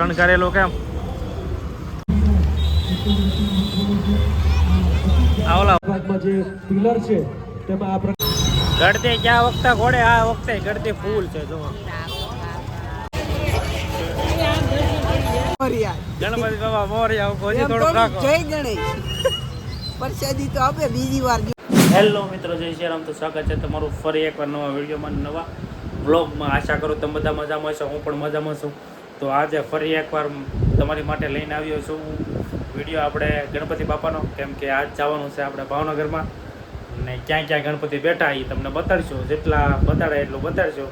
શણગારેલો કેમ આવલા. ભાગમાં જે પિલર છે તેમાં આ પ્રકાર ક્યાં વખતે ઘોડે? આ વખતે ગળતી ફૂલ છે જો ગણપતિ બાબા મોર્યા રાખો. જય ગણેશ. પ્રસાદી તો આપે બીજી વાર હેલો મિત્રો જય શ્રી રામ તો સ્વાગત છે તમારું ફરી એકવાર નવા વિડીયોમાં નવા બ્લોગમાં આશા કરું તમે બધા મજામાં છો હું પણ મજામાં છું. તો આજે ફરી એકવાર તમારી માટે લઈને આવ્યો છું વીડિયો આપણે ગણપતિ બાપાનો, કેમ કે આજ જવાનું છે આપણે ભાવનગરમાં. ને ક્યાં ક્યાં ગણપતિ બેઠા એ તમને બતાડશો. જેટલા બતાડે એટલું બતાડશો.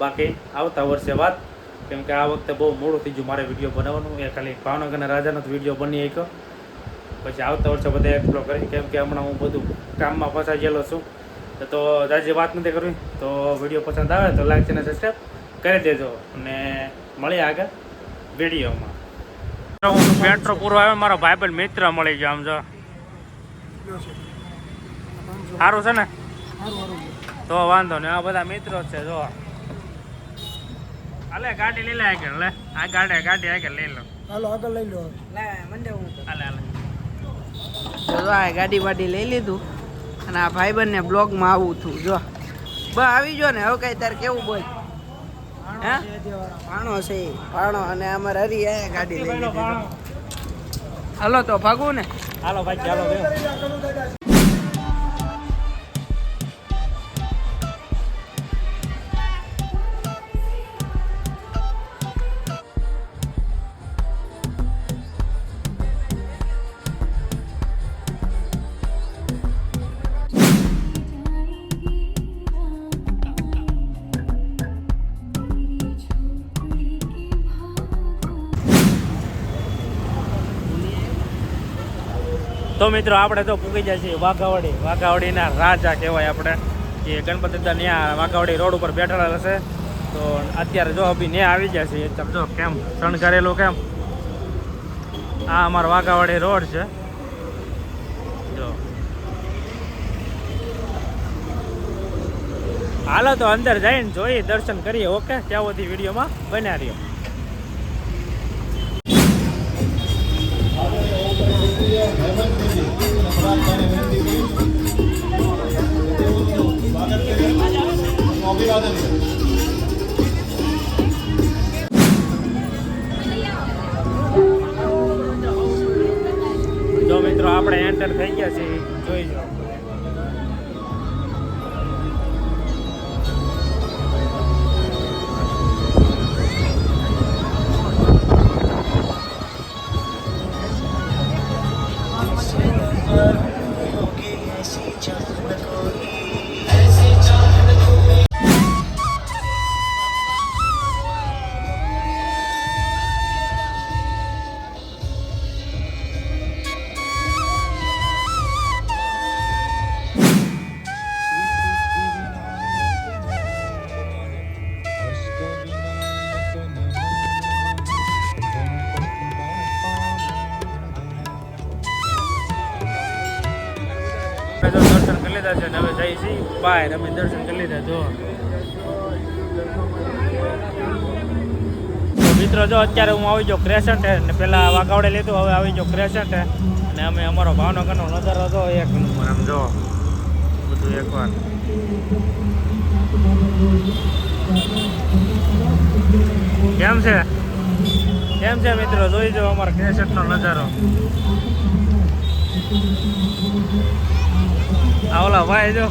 બાકી આવતા વર્ષે વાત, કેમ કે આ વખતે બહુ મોડું થઈ ગયું મારે વીડિયો બનાવવાનું. એ ખાલી ભાવનગરના રાજાનો જ વીડિયો બની શક્યો પછી આવતા વર્ષે બધા એક્સપ્લોર કરી. કેમ કે હમણાં હું બધું કામમાં ફસાઈ ગયેલો છું. તો આજે વાત નથી કરવી. તો વીડિયો પસંદ આવે તો લાઈક ને સબસ્ક્રાઈબ કરી દેજો અને મળીએ આગળ વિડીયોમાં. હું પેટ્રો પૂરો આવ્યો મારો ભાઈબંધ મિત્ર મળી ગયો આમ જો. સારું છે ને? તો વાંધો નહીં આ બધા મિત્રો છે જો. હાલે ગાડી લઈ લે આગળ લે. આ ગાડી ગાડી આગળ લઈ લો. હાલો આગળ લઈ લો. લે મંડે હું હાલે હાલે. જો આ ગાડી વાડી લઈ લીધું અને આ ભાઈબંધને બ્લોગમાં આવું છું જો. બસ આવી જો ને હવે કઈ તાર કેવું બોલ હે? ભાણો છે ભાણો અને અમારે હરી આયા ગાડી લઈ હાલો તો ભાગવું ને. હાલો ભાઈ ચાલો તો મિત્રો આપણે તો પૂગી જાય છે વાઘાવડી. વાઘાવડીના રાજા કહેવાય આપણે, કે ગણપતિ દાદા ત્યાં વાઘાવાડી રોડ ઉપર બેઠેલા હશે. તો અત્યારે જો અભી ને આવી જાય છે તમે જો કેમ શણગારેલું કેમ? આ અમારો વાઘાવાડી રોડ છે. જો. હાલો તો અંદર જઈને જોઈએ, દર્શન કરીએ. ઓકે? ત્યાં સુધી વિડીયોમાં બન્યા રહ્યો. જો મિત્રો આપણે એન્ટર થઈ ગયા છીએ. જોઈ જાઓ અમે તો દર્શન કરી લીધા છે અને હવે જઈ છીએ. બહાર અમે દર્શન કરી લીધા જો મિત્રો, જો અત્યારે હું આવી જાઉં હે ને પેલા વાઘાવડે લીધું, હવે આવી જાઉં છે અને અમે અમારો ભાવનગરનો નજારો હતો એક નંબર, આમ જો. બધું એકવાર. કેમ છે? કેમ છે મિત્રો? જોઈ જાઓ અમારો ક્રેશન્ટનો નજારો. આ ઓલા ભાઈ જો.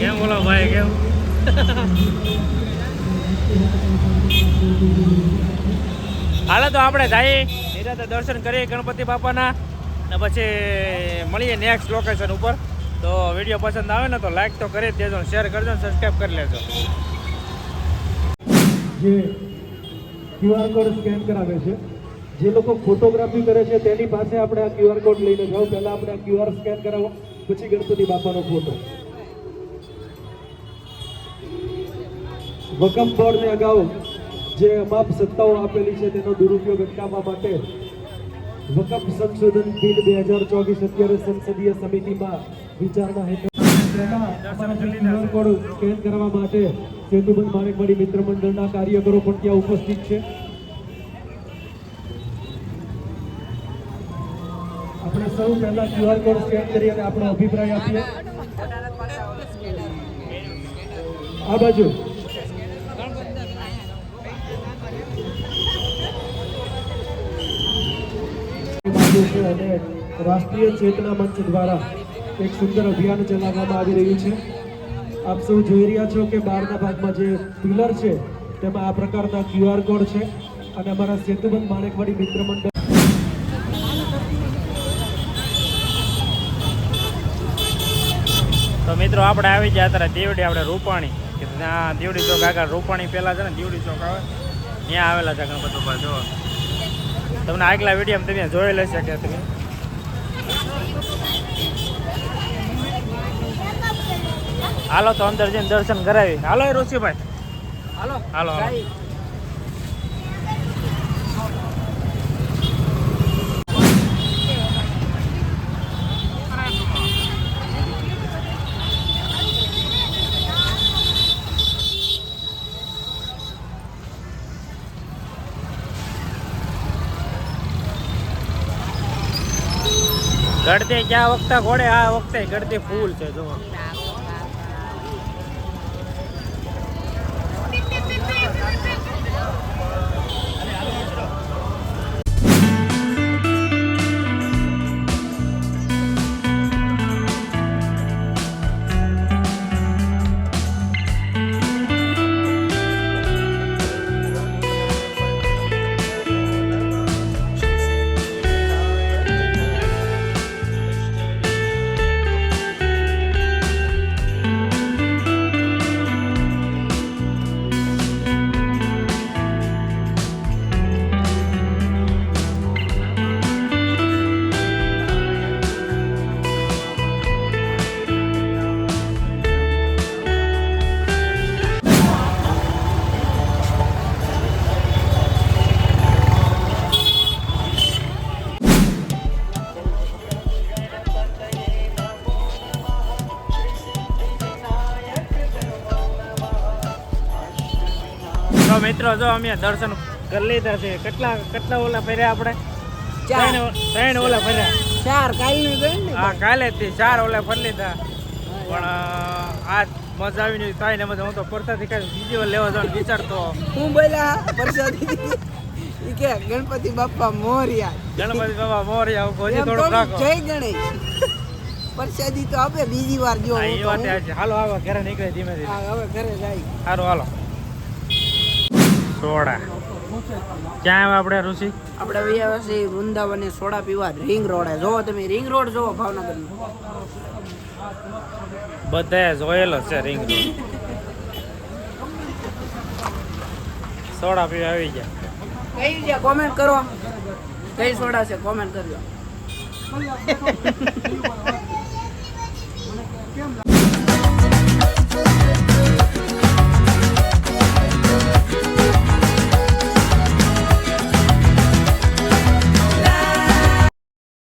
કેમ ઓલા ભાઈ કેમ? હાલો તો આપણે જઈએ. નિરાતે દર્શન કરીએ ગણપતિ બાપાના. ને પછી મળીએ નેક્સ્ટ લોકેશન ઉપર. તો વીડિયો પસંદ આવે ને તો લાઈક તો કરી જ દેજો શેર કરજો સબસ્ક્રાઈબ કરી લેજો. જે ક્યુઆર કોડ સ્કેન કરાવે છે. જે લોકો ફોટોગ્રાફી કરે છે, તેની પાસે આપણે આ ક્યુઆર કોડ લઈને જાઓ. પહેલા આપણે આ ક્યુઆર સ્કેન કરાવો, પછી ગણપતિ બાપાનો ફોટો વકમ બોર્ડને અગાઉ જે અમાપ સત્તાઓ આપેલી છે, તેનો દુરુપયોગ અટકાવવા માટે વકફ સંશોધન બિલ બે હજાર ચોવીસ અત્યારે સંસદીય સમિતિમાં વિચારણા હેઠળ સ્કેન કરવા માટે સેતુબંધ માણેકવાડી મિત્ર મંડળના કાર્યકરો પણ ત્યાં ઉપસ્થિત છે. સૌ પહેલા ક્યુઆર કોડ સ્કેન કરી અને આપણો અભિપ્રાય આપીએ. આ બાજુ. અને રાષ્ટ્રીય ચેતના મંચ દ્વારા એક સુંદર અભિયાન ચલાવવામાં આવી રહ્યું છે. આપ સૌ જોઈ રહ્યા છો કે બહારના ભાગમાં જે પિલર છે, તેમાં આ પ્રકારના ક્યુઆર કોડ છે. અને અમારા સેતુબંધ માણેકવાડી મિત્ર મંડળ તો મિત્રો આપણે આવી ગયા અત્યારે દેવડી આપણે રૂપાણી. કે ત્યાં દેવડી ચોક આગળ રૂપાણી પહેલાં છે ને દેવડી ચોક આવે. ત્યાં આવેલા છે ગણપતિ બાપા જો તમને આગલા વીડિયો તમે જોઈ લેશે કે તમે. હાલો તો અંદર જઈને દર્શન કરાવી. હાલો ઋષિભાઈ. હાલો હાલો, ગળતી ક્યાં વખતે ઘોડે આ વખતે ગળતી ફૂલ છે જો મિત્રો જો અમે દર્શન કરી લીધા છે. કેટલા કેટલા ઓલા ફર્યા આપણે? ત્રણ ત્રણ ઓલા ફર્યા. ચાર કાલે હા કાલે થી ચાર ઓલા ફરી લીધા. પણ આજ મજા આવી નહીં થાય ને મજા હું તો પરસાથી કઈ બીજી વાર લેવા જવાનું વિચારતો. હું બોલ્યા પ્રસાદી કે ગણપતિ બાપા મોર્યા. ગણપતિ બાપા મોર્યા હું હજી થોડું રાખો. જય ગણેશ. પ્રસાદી તો આપે બીજી વાર જો હાલો આવો ઘરે નીકળે ધીમે ધીમે. હવે ઘરે જાય. સારું હાલો. સોડા. ક્યાં આવ્યા આપણે ઋષિ? આપણે વૈયા છે વૃંદાવને સોડા પીવા રિંગ રોડે જો તમે રિંગ રોડ જો ભાવનગર બધાએ જોયેલો છે રિંગ રોડ સોડા પીવા આવી ગયા. કઈ છે કોમેન્ટ કરો. કઈ સોડા છે? કોમેન્ટ કરજો.